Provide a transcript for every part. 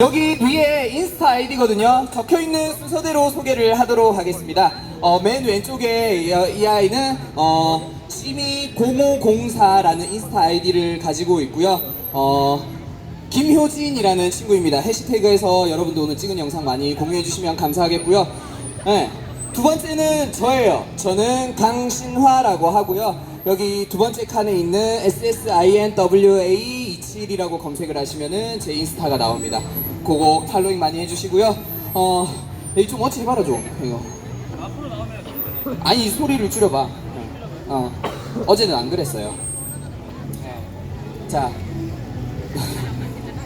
여기 위에 인스타 아이디거든요. 적혀 있는 순서대로 소개를 하도록 하겠습니다. 어, 맨 왼쪽에 이, 이 아이는 어, 시미 0504라는 인스타 아이디를 가지고 있고요. 어, 김효진이라는 친구입니다. 해시태그에서 여러분도 오늘 찍은 영상 많이 공유해 주시면 감사하겠고요. 네. 두 번째는 저예요. 저는 강신화라고 하고요. 여기 두 번째 칸에 있는 SSINWA27이라고 검색을 하시면은 제 인스타가 나옵니다. 그거 팔로잉 많이 해주시고요. 어, 여기 좀 어찌 해봐라 좀 이거. 아니 이 소리를 줄여봐. 어, 어제는 안 그랬어요. 자,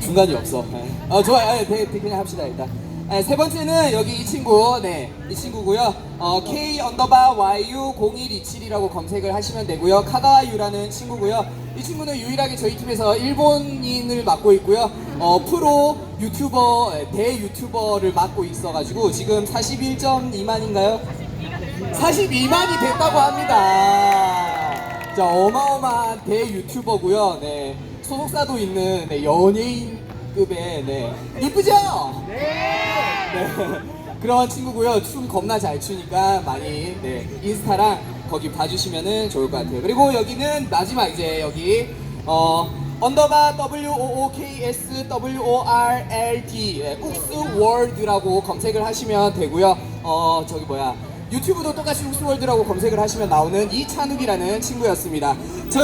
중간이 없어. 네. 어, 좋아요. 아, 네, 네, 그냥 합시다, 일단. 네, 세 번째는 여기 이 친구, 네, 이 친구고요. 어, K 언더바 YU 0127이라고 검색을 하시면 되고요. 카가와유라는 친구고요. 이 친구는 유일하게 저희 팀에서 일본인을 맡고 있고요. 어, 프로 유튜버, 네, 대 유튜버를 맡고 있어가지고 지금 41.2만인가요? 42만이 됐다고 합니다. 자, 어마어마한 대 유튜버고요. 네. 소속사도 있는 네, 연예인 급의 네. 이쁘죠? 네. 그런 친구고요. 춤 겁나 잘 추니까 많이 네. 인스타랑 거기 봐주시면 좋을 것 같아요. 그리고 여기는 마지막 이제 여기 어 언더바 W O O K S W O R L D 예, 욱스 월드라고 검색을 하시면 되고요. 어 저기 뭐야 유튜브도 똑같이 욱스 월드라고 검색을 하시면 나오는 이찬욱이라는 친구였습니다. 저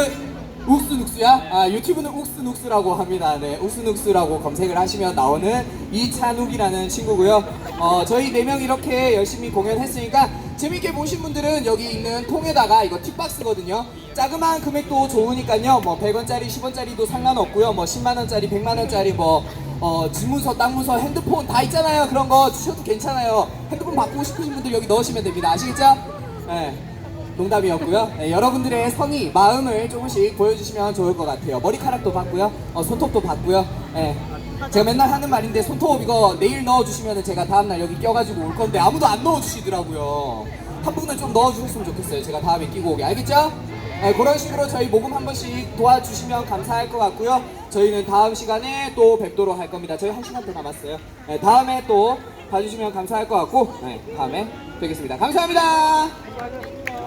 욱스 눅스야? 아 유튜브는 욱스 눅스라고 합니다. 네, 욱스 눅스라고 검색을 하시면 나오는 이찬욱이라는 친구고요. 어 저희 네 명 이렇게 열심히 공연했으니까 재밌게 보신 분들은 여기 있는 통에다가 이거 팁박스거든요. 자그마한 금액도 좋으니까요. 뭐 100원짜리, 10원짜리도 상관없고요. 뭐 10만 원짜리, 100만 원짜리 뭐 어, 집문서, 땅문서, 핸드폰 다 있잖아요. 그런 거 주셔도 괜찮아요. 핸드폰 바꾸고 싶으신 분들 여기 넣으시면 됩니다. 아시겠죠? 네. 농담이었고요. 네, 여러분들의 성의, 마음을 조금씩 보여주시면 좋을 것 같아요. 머리카락도 받고요. 어, 손톱도 받고요. 네. 제가 맨날 하는 말인데 손톱 이거 내일 넣어주시면 제가 다음날 여기 껴가지고 올 건데 아무도 안 넣어주시더라고요. 한 분은 좀 넣어주셨으면 좋겠어요. 제가 다음에 끼고 오게. 알겠죠? 네, 그런 식으로 저희 모금 한 번씩 도와주시면 감사할 것 같고요. 저희는 다음 시간에 또 뵙도록 할 겁니다. 저희 한 시간 더 남았어요. 네, 다음에 또 봐주시면 감사할 것 같고, 네, 다음에 뵙겠습니다. 감사합니다.